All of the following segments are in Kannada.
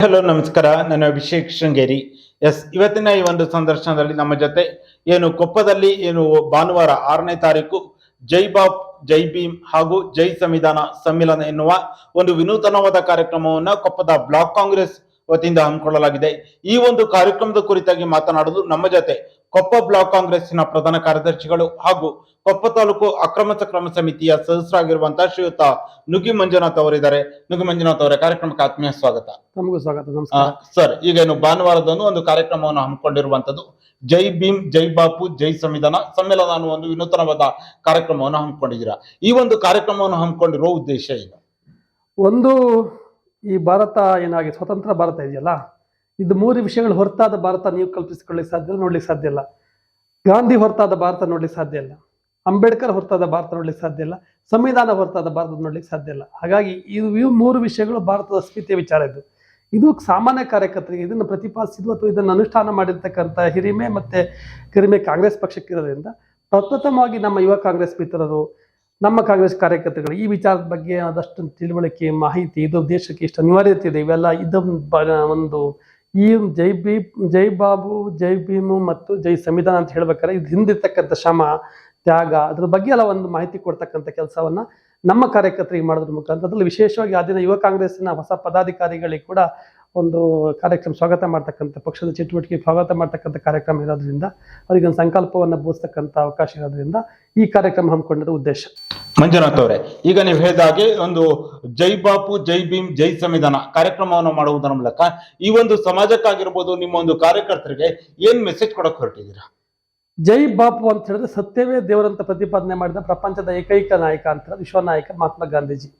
ಹಲೋ, ನಮಸ್ಕಾರ. ನಾನು ಅಭಿಷೇಕ್ ಶೃಂಗೇರಿ. ಎಸ್ ಇವತ್ತಿನ ಈ ಒಂದು ಸಂದರ್ಶನದಲ್ಲಿ ನಮ್ಮ ಜೊತೆ ಏನು ಕೊಪ್ಪದಲ್ಲಿ ಏನು ಭಾನುವಾರ ಆರನೇ ತಾರೀಕು ಜೈ ಬಾಬ್ ಜೈ ಭೀಮ್ ಹಾಗೂ ಜೈ ಸಂವಿಧಾನ ಸಮ್ಮಿಲನ ಎನ್ನುವ ಒಂದು ವಿನೂತನವಾದ ಕಾರ್ಯಕ್ರಮವನ್ನು ಕೊಪ್ಪದ ಬ್ಲಾಕ್ ಕಾಂಗ್ರೆಸ್ ವತಿಯಿಂದ ಹಮ್ಮಿಕೊಳ್ಳಲಾಗಿದೆ. ಈ ಒಂದು ಕಾರ್ಯಕ್ರಮದ ಕುರಿತಾಗಿ ಮಾತನಾಡಲು ನಮ್ಮ ಜೊತೆ ಕೊಪ್ಪ ಬ್ಲಾಕ್ ಕಾಂಗ್ರೆಸ್ಸಿನ ಪ್ರಧಾನ ಕಾರ್ಯದರ್ಶಿಗಳು ಹಾಗೂ ಕೊಪ್ಪ ತಾಲೂಕು ಅಕ್ರಮ ಸಕ್ರಮ ಸಮಿತಿಯ ಸದಸ್ಯರಾಗಿರುವಂತಹ ಶ್ರೀಯುತ ನುಗಿ ಮಂಜುನಾಥ್ ಅವರಿದ್ದಾರೆ. ನುಗಿ ಮಂಜುನಾಥ್ ಅವರ ಕಾರ್ಯಕ್ರಮಕ್ಕೆ ಆತ್ಮೀಯ ಸ್ವಾಗತ. ತಮಗೂ ಸ್ವಾಗತ ನಮಸ್ಕಾರ. ಸರ್ ಈಗ ಏನು ಭಾನುವಾರದಂದು ಒಂದು ಕಾರ್ಯಕ್ರಮವನ್ನು ಹಮ್ಮಿಕೊಂಡಿರುವಂತದ್ದು. ಜೈ ಭೀಮ್ ಜೈ ಬಾಪು ಜೈ ಸಂವಿಧಾನ ಸಮ್ಮೇಳನ ಅನ್ನುವ ಒಂದು ವಿನೂತನವಾದ ಕಾರ್ಯಕ್ರಮವನ್ನು ಹಮ್ಮಿಕೊಂಡಿದ್ದೀರಾ. ಈ ಒಂದು ಕಾರ್ಯಕ್ರಮವನ್ನು ಹಮ್ಮಿಕೊಂಡಿರುವ ಉದ್ದೇಶ ಏನು? ಒಂದು ಈ ಭಾರತ ಏನಾಗಿ ಸ್ವತಂತ್ರ ಭಾರತ ಇದೆಯಲ್ಲ? ಇದು ಮೂರು ವಿಷಯಗಳು ಹೊರತಾದ ಭಾರತ ನೀವು ಕಲ್ಪಿಸಿಕೊಳ್ಳಿಕ್ಕೆ ಸಾಧ್ಯ ನೋಡ್ಲಿಕ್ಕೆ ಸಾಧ್ಯ ಇಲ್ಲ. ಗಾಂಧಿ ಹೊರತಾದ ಭಾರತ ನೋಡ್ಲಿಕ್ಕೆ ಸಾಧ್ಯ ಇಲ್ಲ. ಅಂಬೇಡ್ಕರ್ ಹೊರತಾದ ಭಾರತ ನೋಡ್ಲಿಕ್ಕೆ ಸಾಧ್ಯ ಇಲ್ಲ. ಸಂವಿಧಾನ ಹೊರತಾದ ಭಾರತ ನೋಡ್ಲಿಕ್ಕೆ ಸಾಧ್ಯ ಇಲ್ಲ. ಹಾಗಾಗಿ ಇದು, ಇವು ಮೂರು ವಿಷಯಗಳು ಭಾರತದ ಅಸ್ಮಿತೆಯ ವಿಚಾರ ಇದು. ಇದು ಸಾಮಾನ್ಯ ಕಾರ್ಯಕರ್ತರಿಗೆ ಇದನ್ನು ಪ್ರತಿಪಾದಿಸಿದ್ದು ಅಥವಾ ಇದನ್ನು ಅನುಷ್ಠಾನ ಮಾಡಿರ್ತಕ್ಕಂಥ ಹಿರಿಮೆ ಮತ್ತೆ ಕರಿಮೆ ಕಾಂಗ್ರೆಸ್ ಪಕ್ಷಕ್ಕಿರೋದ್ರಿಂದ ಪ್ರಪ್ರಥಮವಾಗಿ ನಮ್ಮ ಯುವ ಕಾಂಗ್ರೆಸ್ ಮಿತ್ರರು, ನಮ್ಮ ಕಾಂಗ್ರೆಸ್ ಕಾರ್ಯಕರ್ತರುಗಳು ಈ ವಿಚಾರದ ಬಗ್ಗೆ ಆದಷ್ಟು ತಿಳುವಳಿಕೆ, ಮಾಹಿತಿ, ಇದು ದೇಶಕ್ಕೆ ಇಷ್ಟು ಅನಿವಾರ್ಯತೆ ಇದೆ. ಇವೆಲ್ಲ ಇದೊಂದು ಬ- ಒಂದು ಈ ಜೈ ಬಿ, ಜೈ ಬಾಬು, ಜೈ ಭೀಮು ಮತ್ತು ಜೈ ಸಂವಿಧಾನ ಅಂತ ಹೇಳ್ಬೇಕಾದ್ರೆ ಇದು ಹಿಂದಿರ್ತಕ್ಕಂಥ ಶ್ರಮ, ತ್ಯಾಗ, ಅದ್ರ ಬಗ್ಗೆ ಎಲ್ಲ ಒಂದು ಮಾಹಿತಿ ಕೊಡ್ತಕ್ಕಂಥ ಕೆಲಸವನ್ನ ನಮ್ಮ ಕಾರ್ಯಕರ್ತರಿಗೆ ಮಾಡೋದ್ರ ಮುಖಾಂತರ. ಅದರಲ್ಲಿ ವಿಶೇಷವಾಗಿ ಆ ದಿನ ಯುವ ಕಾಂಗ್ರೆಸ್ಸಿನ ಹೊಸ ಪದಾಧಿಕಾರಿಗಳಿಗೆ ಕೂಡ ಒಂದು ಕಾರ್ಯಕ್ರಮ ಸ್ವಾಗತ ಮಾಡ್ತಕ್ಕಂಥ ಪಕ್ಷದ ಚಟುವಟಿಕೆ ಸ್ವಾಗತ ಮಾಡ್ತಕ್ಕಂಥ ಕಾರ್ಯಕ್ರಮ ಇರೋದ್ರಿಂದ ಅವರಿಗೆ ಒಂದು ಸಂಕಲ್ಪವನ್ನು ಬೋಧಿಸ್ತಕ್ಕಂಥ ಅವಕಾಶ ಇರೋದ್ರಿಂದ ಈ ಕಾರ್ಯಕ್ರಮ ಹಮ್ಮಿಕೊಂಡಿರೋ ಉದ್ದೇಶ. ಮಂಜುನಾಥ್ ಅವರೇ ಈಗ ನೀವು ಹೇಳಿದ ಹಾಗೆ ಒಂದು ಜೈ ಬಾಪು ಜೈ ಭೀಮ್ ಜೈ ಸಂವಿಧಾನ ಕಾರ್ಯಕ್ರಮವನ್ನು ಮಾಡುವುದರ ಮೂಲಕ ಈ ಒಂದು ಸಮಾಜಕ್ಕಾಗಿರ್ಬೋದು ನಿಮ್ಮ ಒಂದು ಕಾರ್ಯಕರ್ತರಿಗೆ ಏನ್ ಮೆಸೇಜ್ ಕೊಡಕ್ ಹೊರಟಿದ್ದೀರಾ? ಜೈ ಬಾಪು ಅಂತ ಹೇಳಿದ್ರೆ ಸತ್ಯವೇ ದೇವರಂತ ಪ್ರತಿಪಾದನೆ ಮಾಡಿದ ಪ್ರಪಂಚದ ಏಕೈಕ ನಾಯಕ ಅಂತ ವಿಶ್ವ ನಾಯಕ ಮಹಾತ್ಮ ಗಾಂಧೀಜಿ.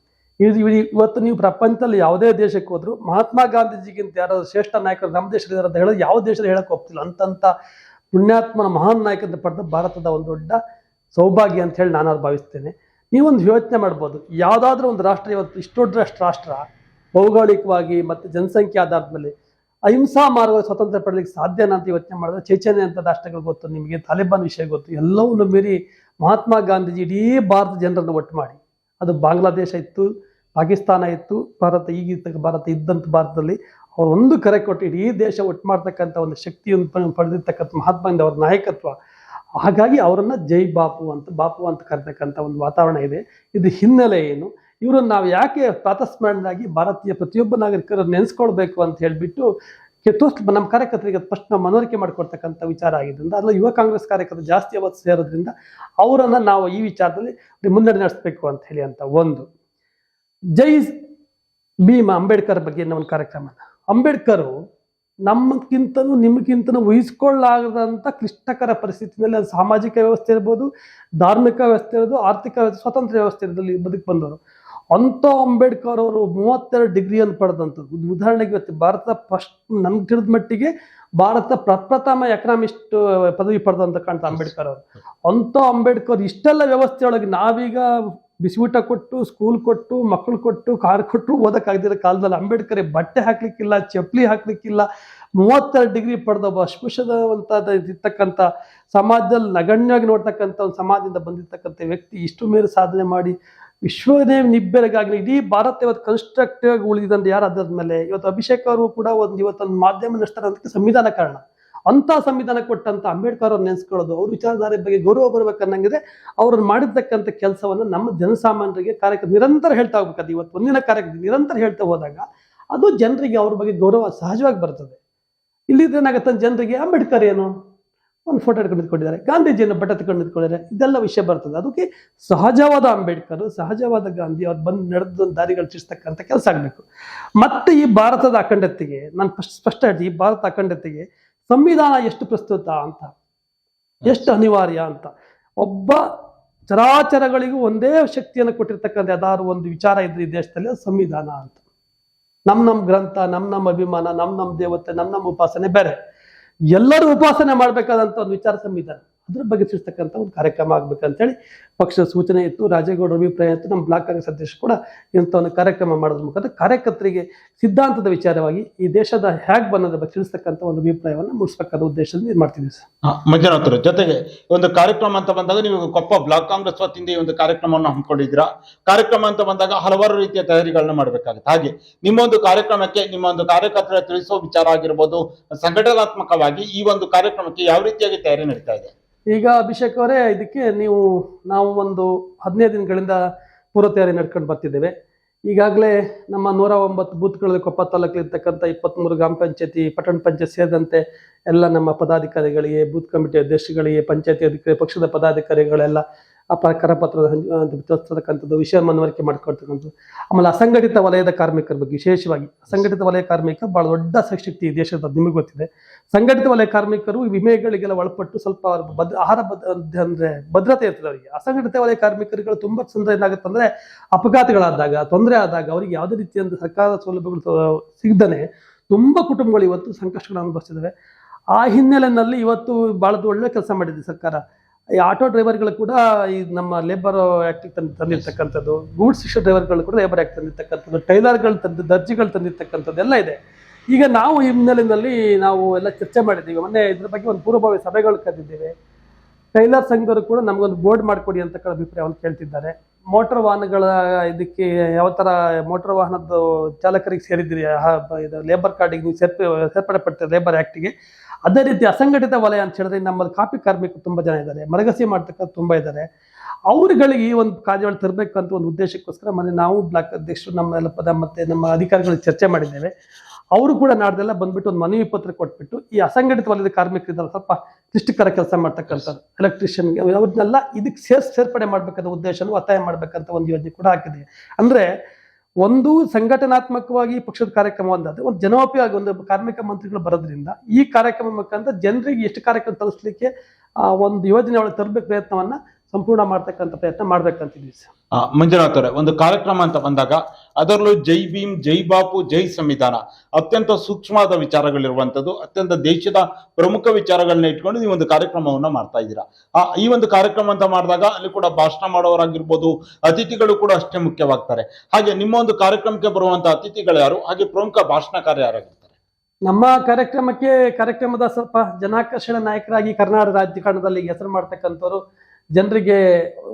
ಇದು ಇವ್- ಇವತ್ತು ನೀವು ಪ್ರಪಂಚದಲ್ಲಿ ಯಾವುದೇ ದೇಶಕ್ಕೆ ಹೋದ್ರು ಮಹಾತ್ಮ ಗಾಂಧೀಜಿಗಿಂತ ಯಾರಾದ್ರು ಶ್ರೇಷ್ಠ ನಾಯಕರು ನಮ್ಮ ದೇಶದಲ್ಲಿ ಅಂತ ಹೇಳೋದು ಯಾವ ದೇಶದಲ್ಲಿ ಹೇಳಕ್ಕೆ ಹೋಗ್ತಿಲ್ಲ ಅಂತಂತ ಪುಣ್ಯಾತ್ಮನ ಮಹಾನ್ ನಾಯಕ ಅಂತ ಪಡೆದ ಭಾರತದ ಒಂದು ದೊಡ್ಡ ಸೌಭಾಗ್ಯ ಅಂತ ಹೇಳಿ ನಾನು ಭಾವಿಸ್ತೇನೆ. ನೀವೊಂದು ಯೋಚನೆ ಮಾಡ್ಬೋದು. ಯಾವುದಾದ್ರೂ ಒಂದು ರಾಷ್ಟ್ರ ಇವತ್ತು ಇಷ್ಟು ದೊಡ್ಡ ರಾಷ್ಟ್ರ ಭೌಗೋಳಿಕವಾಗಿ ಮತ್ತು ಜನಸಂಖ್ಯೆ ಆಧಾರದ ಮೇಲೆ ಅಹಿಂಸಾ ಮಾರ್ಗ ಸ್ವತಂತ್ರ ಪಡಲಿಕ್ಕೆ ಸಾಧ್ಯನ ಅಂತ ಯೋಚನೆ ಮಾಡಿದ್ರೆ ಚೇಚನೆ ಅಂತ ರಾಷ್ಟ್ರಗಳು ಗೊತ್ತು, ನಿಮಗೆ ತಾಲಿಬಾನ್ ವಿಷಯ ಗೊತ್ತು, ಎಲ್ಲವನ್ನು ಮೀರಿ ಮಹಾತ್ಮ ಗಾಂಧೀಜಿ ಇಡೀ ಭಾರತ ಜನರನ್ನು ಒಟ್ಟು ಮಾಡಿ. ಅದು ಬಾಂಗ್ಲಾದೇಶ ಇತ್ತು ಪಾಕಿಸ್ತಾನ ಇತ್ತು, ಭಾರತ ಈಗಿದ್ದ ಭಾರತ ಇದ್ದಂಥ ಭಾರತದಲ್ಲಿ ಅವರು ಒಂದು ಕರೆ ಕೊಟ್ಟು ಇಡೀ ದೇಶ ಒಟ್ಟು ಮಾಡ್ತಕ್ಕಂಥ ಒಂದು ಶಕ್ತಿಯನ್ನು ಪಡೆದಿರ್ತಕ್ಕಂಥ ಮಹಾತ್ಮ ಗಾಂಧಿ ಅವರ ನಾಯಕತ್ವ. ಹಾಗಾಗಿ ಅವರನ್ನು ಜೈ ಬಾಪು ಅಂತ ಬಾಪು ಅಂತ ಕರೆತಕ್ಕಂಥ ಒಂದು ವಾತಾವರಣ ಇದೆ. ಇದು ಹಿನ್ನೆಲೆ ಏನು? ಇವರನ್ನು ನಾವು ಯಾಕೆ ಪ್ರಾತಸ್ಮರಣರಾಗಿ ಭಾರತೀಯ ಪ್ರತಿಯೊಬ್ಬ ನಾಗರಿಕರು ನೆನೆಸ್ಕೊಳ್ಬೇಕು ಅಂತ ಹೇಳಿಬಿಟ್ಟು ತೋರ್ಸ್, ನಮ್ಮ ಕಾರ್ಯಕರ್ತರಿಗೆ ಫಸ್ಟ್ ನಾವು ಮನವರಿಕೆ ಮಾಡಿಕೊಡ್ತಕ್ಕಂಥ ವಿಚಾರ ಆಗಿದ್ದರಿಂದ, ಅದರಲ್ಲಿ ಯುವ ಕಾಂಗ್ರೆಸ್ ಕಾರ್ಯಕರ್ತರು ಜಾಸ್ತಿ ಅವತ್ತು ಸೇರೋದ್ರಿಂದ ಅವರನ್ನು ನಾವು ಈ ವಿಚಾರದಲ್ಲಿ ಮುನ್ನಡೆ ನಡೆಸಬೇಕು ಅಂತ ಹೇಳಿ ಅಂತ ಒಂದು. ಜೈ ಭೀಮ ಅಂಬೇಡ್ಕರ್ ಬಗ್ಗೆ ಒಂದು ಕಾರ್ಯಕ್ರಮ. ಅಂಬೇಡ್ಕರ್ ನಮ್ಮಕ್ಕಿಂತನೂ ನಿಮಗಿಂತನೂ ಊಹಿಸ್ಕೊಳ್ಳಾಗದಂಥ ಕ್ಲಿಷ್ಟಕರ ಪರಿಸ್ಥಿತಿನಲ್ಲಿ ಅದು ಸಾಮಾಜಿಕ ವ್ಯವಸ್ಥೆ ಇರ್ಬೋದು, ಧಾರ್ಮಿಕ ವ್ಯವಸ್ಥೆ ಇರ್ಬೋದು, ಆರ್ಥಿಕ ಸ್ವತಂತ್ರ ವ್ಯವಸ್ಥೆ ಇರೋದ್ರಲ್ಲಿ ಬದುಕು ಬಂದವರು. ಅಂಥ ಅಂಬೇಡ್ಕರ್ ಅವರು ಮೂವತ್ತೆರಡು ಡಿಗ್ರಿಯನ್ನು ಪಡೆದಂಥದ್ದು. ಉದ್- ಉದಾಹರಣೆಗೆ ಇವತ್ತು ಭಾರತ ಫಸ್ಟ್ ನನ್ಗೆ ತಿಳಿದ ಮಟ್ಟಿಗೆ ಭಾರತ ಪ್ರಪ್ರಥಮ ಎಕನಾಮಿಸ್ಟ್ ಪದವಿ ಪಡೆದಂತ ಕಾಣ್ತಾ ಅಂಬೇಡ್ಕರ್ ಅವರು. ಅಂಥ ಅಂಬೇಡ್ಕರ್ ಇಷ್ಟೆಲ್ಲ ವ್ಯವಸ್ಥೆಯೊಳಗೆ ನಾವೀಗ ಬಿಸಿಯೂಟ ಕೊಟ್ಟು ಸ್ಕೂಲ್ ಕೊಟ್ಟು ಮಕ್ಕಳು ಕೊಟ್ಟು ಕಾರ್ ಕೊಟ್ಟು ಓದಕ್ಕಾಗದಿರೋ ಕಾಲದಲ್ಲಿ ಅಂಬೇಡ್ಕರ್ ಬಟ್ಟೆ ಹಾಕ್ಲಿಕ್ಕಿಲ್ಲ, ಚಪ್ಪಲಿ ಹಾಕ್ಲಿಕ್ಕಿಲ್ಲ, ಮೂವತ್ತೆರಡು ಡಿಗ್ರಿ ಪಡೆದ ಒಬ್ಬ ಅಸ್ಪೃಶ್ಯವಂತ ಸಮಾಜದಲ್ಲಿ ನಗಣ್ಯವಾಗಿ ನೋಡ್ತಕ್ಕಂಥ ಒಂದು ಸಮಾಜದಿಂದ ಬಂದಿರ್ತಕ್ಕಂಥ ವ್ಯಕ್ತಿ ಇಷ್ಟು ಮೇರೆ ಸಾಧನೆ ಮಾಡಿ ವಿಶ್ವದೇ ನಿಬ್ಬೆರಗಾಗಲಿ, ಇಡೀ ಭಾರತ ಇವತ್ತು ಕನ್ಸ್ಟ್ರಕ್ಟಿವ್ ಆಗಿ ಉಳಿದಂತ ಯಾರು ಅದ್ರ ಮೇಲೆ? ಇವತ್ತು ಅಭಿಷೇಕ್ ಅವರು ಕೂಡ ಒಂದು ಇವತ್ತೊಂದು ಮಾಧ್ಯಮ ನಡೆಸ್ತಾರೆ ಅದಕ್ಕೆ ಸಂವಿಧಾನ ಕಾರಣ. ಅಂತ ಸಂವಿಧಾನ ಕೊಟ್ಟಂತ ಅಂಬೇಡ್ಕರ್ ಅವ್ರು ನೆನೆಸ್ಕೊಳ್ಳೋದು, ಅವ್ರ ವಿಚಾರಧಾರೆ ಬಗ್ಗೆ ಗೌರವ ಬರ್ಬೇಕನ್ನಂಗಿದೆ ಅವ್ರನ್ನ ಮಾಡಿರ್ತಕ್ಕಂಥ ಕೆಲಸವನ್ನು ನಮ್ಮ ಜನಸಾಮಾನ್ಯರಿಗೆ ಕಾರ್ಯಕ್ರಮ ನಿರಂತರ ಹೇಳ್ತಾ ಹೋಗ್ಬೇಕಾದ್ರೆ ಇವತ್ತು ಒಂದಿನ ಕಾರ್ಯಕ್ರಮ ನಿರಂತರ ಹೇಳ್ತಾ ಹೋದಾಗ ಅದು ಜನರಿಗೆ ಅವ್ರ ಬಗ್ಗೆ ಗೌರವ ಸಹಜವಾಗಿ ಬರ್ತದೆ. ಇಲ್ಲಿದ್ದೇನಾಗತ್ತೆ ಜನರಿಗೆ, ಅಂಬೇಡ್ಕರ್ ಏನು? ಒಂದು ಫೋಟೋ ಇಟ್ಕೊಂಡು ನಿಂತ್ಕೊಂಡಿದ್ದಾರೆ. ಗಾಂಧೀಜಿಯನ್ನು ಬಟ್ಟೆ ತಗೊಂಡು ನಿಂತ್ಕೊಂಡಿದ್ದಾರೆ. ಇದೆಲ್ಲ ವಿಷಯ ಬರ್ತದೆ. ಅದಕ್ಕೆ ಸಹಜವಾದ ಅಂಬೇಡ್ಕರ್, ಸಹಜವಾದ ಗಾಂಧಿ ಅವ್ರು ಬಂದು ನಡೆದ ದಾರಿಗಳು ಚಿಸ್ತಕ್ಕಂಥ ಕೆಲಸ ಆಗಬೇಕು. ಮತ್ತೆ ಈ ಭಾರತದ ಅಖಂಡತೆಗೆ, ನಾನು ಫಸ್ಟ್ ಸ್ಪಷ್ಟ ಹೇಳ್ತೀನಿ, ಈ ಭಾರತ ಅಖಂಡತೆಗೆ ಸಂವಿಧಾನ ಎಷ್ಟು ಪ್ರಸ್ತುತ ಅಂತ ಎಷ್ಟು ಅನಿವಾರ್ಯ ಅಂತ. ಒಬ್ಬ ಚರಾಚರಗಳಿಗೂ ಒಂದೇ ಶಕ್ತಿಯನ್ನು ಕೊಟ್ಟಿರ್ತಕ್ಕಂಥ ಯಾವ್ದಾದ್ರು ಒಂದು ವಿಚಾರ ಇದ್ರೆ ಈ ದೇಶದಲ್ಲಿ ಅದು ಸಂವಿಧಾನ ಅಂತ. ನಮ್ಮ ನಮ್ಮ ಗ್ರಂಥ ನಮ್ಮ ನಮ್ಮ ಅಭಿಮಾನ ನಮ್ಮ ನಮ್ಮ ದೇವತೆ ನಮ್ಮ ನಮ್ಮ ಉಪಾಸನೆ ಬೇರೆ. ಎಲ್ಲರೂ ಉಪಾಸನೆ ಮಾಡ್ಬೇಕಾದಂತ ಒಂದು ವಿಚಾರ ಸಂವಿಧಾನ. ಅದ್ರ ಬಗ್ಗೆ ತಿಳಿಸ್ತಕ್ಕಂಥ ಒಂದು ಕಾರ್ಯಕ್ರಮ ಆಗ್ಬೇಕಂತೇಳಿ ಪಕ್ಷದ ಸೂಚನೆ ಇತ್ತು. ರಾಜೇಗೌಡರ ಅಭಿಪ್ರಾಯ ಇತ್ತು. ನಮ್ಮ ಬ್ಲಾಕ್ ಕಾಂಗ್ರೆಸ್ ಅಧ್ಯಕ್ಷ ಕೂಡ ಇಂಥ ಒಂದು ಕಾರ್ಯಕ್ರಮ ಮಾಡೋದ್ರ. ಮುಖಾಂತರ ಕಾರ್ಯಕರ್ತರಿಗೆ ಸಿದ್ಧಾಂತದ ವಿಚಾರವಾಗಿ ಈ ದೇಶದ ಹ್ಯಾಗ್ ಬನ್ನೋದ್ರ ಬಗ್ಗೆ ತಿಳಿಸ್ತಕ್ಕಂಥ ಒಂದು ಅಭಿಪ್ರಾಯವನ್ನು ಮೂಡಿಸಬೇಕಾದ ಉದ್ದೇಶದಿಂದ ಇದು ಮಾಡ್ತಿದ್ದೀವಿ ಸರ್. ಮಂಜುನಾಥರು ಜೊತೆಗೆ ಒಂದು ಕಾರ್ಯಕ್ರಮ ಅಂತ ಬಂದಾಗ ನೀವು ಕೊಪ್ಪ ಬ್ಲಾಕ್ ಕಾಂಗ್ರೆಸ್ ವತಿಯಿಂದ ಈ ಒಂದು ಕಾರ್ಯಕ್ರಮವನ್ನು ಹಮ್ಮಿಕೊಂಡಿದ್ದೀರಾ? ಕಾರ್ಯಕ್ರಮ ಅಂತ ಬಂದಾಗ ಹಲವಾರು ರೀತಿಯ ತಯಾರಿಗಳನ್ನ ಮಾಡಬೇಕಾಗುತ್ತೆ. ಹಾಗೆ ನಿಮ್ಮ ಒಂದು ಕಾರ್ಯಕ್ರಮಕ್ಕೆ ನಿಮ್ಮ ಒಂದು ಕಾರ್ಯಕರ್ತರ ತಿಳಿಸುವ ವಿಚಾರ ಆಗಿರ್ಬೋದು, ಸಂಘಟನಾತ್ಮಕವಾಗಿ ಈ ಒಂದು ಕಾರ್ಯಕ್ರಮಕ್ಕೆ ಯಾವ ರೀತಿಯಾಗಿ ತಯಾರಿ ನಡೀತಾ ಇದೆ? ಈಗ ಅಭಿಷೇಕ್ ಅವರೇ ಇದಕ್ಕೆ ನೀವು, ನಾವು ಒಂದು ಹದಿನೈದು ದಿನಗಳಿಂದ ಪೂರ್ವ ತಯಾರಿ ನಡ್ಕೊಂಡು ಬರ್ತಿದ್ದೇವೆ. ಈಗಾಗಲೇ ನಮ್ಮ ನೂರ ಒಂಬತ್ತು ಬೂತ್ಗಳಲ್ಲಿ ಕೊಪ್ಪ ತಾಲೂಕಲ್ಲಿರ್ತಕ್ಕಂಥ ಇಪ್ಪತ್ತ್ಮೂರು ಗ್ರಾಮ ಪಂಚಾಯತಿ, ಪಟ್ಟಣ ಪಂಚಾಯತ್ ಸೇರಿದಂತೆ ಎಲ್ಲ ನಮ್ಮ ಪದಾಧಿಕಾರಿಗಳಿಗೆ, ಬೂತ್ ಕಮಿಟಿ ಅಧ್ಯಕ್ಷಗಳಿಗೆ, ಪಂಚಾಯತಿ ಅಧಿಕಾರಿ, ಪಕ್ಷದ ಪದಾಧಿಕಾರಿಗಳೆಲ್ಲ ಆ ಪ ಕರಪತ್ರ ತರ್ತಕ್ಕಂಥದ್ದು ವಿಷಯ ಮನವರಿಕೆ ಮಾಡ್ಕೊಳ್ತಕ್ಕಂಥದ್ದು. ಆಮೇಲೆ ಅಸಂಘಟಿತ ವಲಯದ ಕಾರ್ಮಿಕರ ಬಗ್ಗೆ ವಿಶೇಷವಾಗಿ, ಅಸಂಘಟಿತ ವಲಯ ಕಾರ್ಮಿಕ ಬಹಳ ದೊಡ್ಡ ಶಕ್ತಿ ಈ ದೇಶದ, ನಿಮಗೆ ಗೊತ್ತಿದೆ. ಸಂಘಟಿತ ವಲಯ ಕಾರ್ಮಿಕರು ವಿಮೆಗಳಿಗೆಲ್ಲ ಒಳಪಟ್ಟು ಸ್ವಲ್ಪ ಬದ್ ಆಹಾರ ಬದ್ ಅಂದ್ರೆ ಭದ್ರತೆ ಇರ್ತದೆ ಅವರಿಗೆ. ಅಸಂಘಟಿತ ವಲಯ ಕಾರ್ಮಿಕರುಗಳು ತುಂಬಾ ತೊಂದರೆ ಏನಾಗುತ್ತೆ ಅಂದ್ರೆ ಅಪಘಾತಗಳಾದಾಗ, ತೊಂದರೆ ಆದಾಗ ಅವರಿಗೆ ಯಾವುದೇ ರೀತಿಯಂತ ಸರ್ಕಾರದ ಸೌಲಭ್ಯಗಳು ತ- ತುಂಬ ಕುಟುಂಬಗಳು ಇವತ್ತು ಸಂಕಷ್ಟಗಳನ್ನು ಅನುಭವಿಸಿದ್ದಾರೆ ಆ ಹಿನ್ನೆಲೆಯಲ್ಲಿ ಇವತ್ತು ಬಹಳ ಒಳ್ಳೆ ಕೆಲಸ ಮಾಡಿದೆ ಸರ್ಕಾರ. ಈ ಆಟೋ ಡ್ರೈವರ್ಗಳು ಕೂಡ ಈ ನಮ್ಮ ಲೇಬರ್ ಆಕ್ಟ್ ತಂದು ತಂದಿರ್ತಕ್ಕಂಥದ್ದು, ಗೂಡ್ಸ್ ಡ್ರೈವರ್ಗಳು ಕೂಡ ಲೇಬರ್ ಆಕ್ಟ್ ತಂದಿರ್ತಕ್ಕಂಥದ್ದು, ಟೈಲರ್ಗಳು ತಂದು ದರ್ಜಿಗಳು ತಂದಿರ್ತಕ್ಕಂಥದ್ದು ಎಲ್ಲ ಇದೆ. ಈಗ ನಾವು ಈ ಹಿನ್ನೆಲೆಯಲ್ಲಿ ನಾವು ಎಲ್ಲ ಚರ್ಚೆ ಮಾಡಿದ್ದೀವಿ. ಮೊನ್ನೆ ಇದ್ರ ಬಗ್ಗೆ ಒಂದು ಪೂರ್ವಭಾವಿ ಸಭೆಗಳು ಕರೆದಿದ್ದೇವೆ. ಟೈಲರ್ ಸಂಘದವರು ಕೂಡ ನಮಗೊಂದು ಬೋರ್ಡ್ ಮಾಡಿಕೊಡಿ ಅಂತಕ್ಕಂಥ ಅಭಿಪ್ರಾಯವನ್ನು ಕೇಳ್ತಿದ್ದಾರೆ. ಮೋಟಾರ್ ವಾಹನಗಳ ಇದಕ್ಕೆ ಯಾವ ತರ ಮೋಟಾರ್ ವಾಹನದ ಚಾಲಕರಿಗೆ ಇದು ಲೇಬರ್ ಕಾರ್ಡಿಗೆ ಸೇರ್ಪ ಸೇರ್ಪಡೆ ಪಡ್ತೀರಿ ಲೇಬರ್ ಆಕ್ಟಿಗೆ ಅದೇ ರೀತಿ ಅಸಂಘಟಿತ ವಲಯ ಅಂತ ಹೇಳಿದ್ರೆ ನಮ್ಮಲ್ಲಿ ಕಾಪಿ ಕಾರ್ಮಿಕರು ತುಂಬಾ ಜನ ಇದ್ದಾರೆ. ಮರಗಸಿ ಮಾಡ್ತಕ್ಕಂಥ ತುಂಬಾ ಇದ್ದಾರೆ. ಅವ್ರುಗಳಿಗೆ ಈ ಒಂದು ಕಾರ್ಯಗಳು ತರಬೇಕು ಅಂತ ಒಂದು ಉದ್ದೇಶಕ್ಕೋಸ್ಕರ ಮೊನ್ನೆ ನಾವು ಬ್ಲಾಕ್ ಅಧ್ಯಕ್ಷರು ನಮ್ಮಲ್ಲ ಪದ ಮತ್ತೆ ನಮ್ಮ ಅಧಿಕಾರಿಗಳಿಗೆ ಚರ್ಚೆ ಮಾಡಿದ್ದೇವೆ. ಅವರು ಕೂಡ ನಾಡ್ದೆಲ್ಲ ಬಂದ್ಬಿಟ್ಟು ಒಂದು ಮನವಿ ಪತ್ರ ಕೊಟ್ಬಿಟ್ಟು ಈ ಅಸಂಘಟಿತ ವಲಯದ ಕಾರ್ಮಿಕರಿದ್ದಾರೆ. ಸ್ವಲ್ಪ ಕ್ಲಿಷ್ಟಕರ ಕೆಲಸ ಮಾಡ್ತಕ್ಕಂಥದ್ದು. ಎಲೆಕ್ಟ್ರಿಷಿಯನ್ಗೆ ಅವ್ರನ್ನೆಲ್ಲ ಇದಕ್ಕೆ ಸೇರ್ ಸೇರ್ಪಡೆ ಮಾಡಬೇಕಾದ ಉದ್ದೇಶವನ್ನು ಒತ್ತಾಯ ಮಾಡ್ಬೇಕಂತ ಒಂದು ಯೋಜನೆ ಕೂಡ ಹಾಕಿದೆ. ಅಂದ್ರೆ ಒಂದು ಸಂಘಟನಾತ್ಮಕವಾಗಿ ಪಕ್ಷದ ಕಾರ್ಯಕ್ರಮ ಒಂದಾದ್ರೆ ಒಂದು ಜನೋಪಯೋಗಿ ಒಂದು ಕಾರ್ಮಿಕ ಮಂತ್ರಿಗಳು ಬರೋದ್ರಿಂದ ಈ ಕಾರ್ಯಕ್ರಮ ಮುಖಾಂತರ ಜನರಿಗೆ ಎಷ್ಟು ಕಾರ್ಯಕ್ರಮ ತಲುಪಿಸ್ಲಿಕ್ಕೆ ಆ ಒಂದು ಯೋಜನೆ ಒಳಗೆ ತರಬೇಕು ಪ್ರಯತ್ನವನ್ನ ಸಂಪೂರ್ಣ ಮಾಡ್ತಕ್ಕಂಥ ಪ್ರಯತ್ನ ಮಾಡ್ಬೇಕಂತಿದ್ವಿ ಸರ್. ಮಂಜುನಾಥ್ ಅವರೇ ಒಂದು ಕಾರ್ಯಕ್ರಮ ಅಂತ ಬಂದಾಗ ಅದರಲ್ಲೂ ಜೈ ಭೀಮ್ ಜೈ ಬಾಪು ಜೈ ಸಂವಿಧಾನ ಅತ್ಯಂತ ಸೂಕ್ಷ್ಮವಾದ ವಿಚಾರಗಳಿರುವಂತದ್ದು ಅತ್ಯಂತ ದೇಶದ ಪ್ರಮುಖ ವಿಚಾರಗಳನ್ನ ಇಟ್ಕೊಂಡು ನೀವು ಒಂದು ಕಾರ್ಯಕ್ರಮವನ್ನ ಮಾಡ್ತಾ ಇದ್ದೀರಾ. ಆ ಈ ಒಂದು ಕಾರ್ಯಕ್ರಮ ಅಂತ ಮಾಡಿದಾಗ ಅಲ್ಲಿ ಕೂಡ ಭಾಷಣ ಮಾಡೋರಾಗಿರ್ಬೋದು ಅತಿಥಿಗಳು ಕೂಡ ಅಷ್ಟೇ ಮುಖ್ಯವಾಗ್ತಾರೆ. ಹಾಗೆ ನಿಮ್ಮ ಒಂದು ಕಾರ್ಯಕ್ರಮಕ್ಕೆ ಬರುವಂತ ಅತಿಥಿಗಳು ಯಾರು? ಹಾಗೆ ಪ್ರಮುಖ ಭಾಷಣಕಾರ ಯಾರಾಗಿರ್ತಾರೆ? ನಮ್ಮ ಕಾರ್ಯಕ್ರಮಕ್ಕೆ ಕಾರ್ಯಕ್ರಮದ ಸ್ವಲ್ಪ ಜನಾಕರ್ಷಣ ನಾಯಕರಾಗಿ ಕರ್ನಾಟಕ ರಾಜಕಾರಣದಲ್ಲಿ ಹೆಸರು ಮಾಡ್ತಕ್ಕಂಥವ್ರು ಜನರಿಗೆ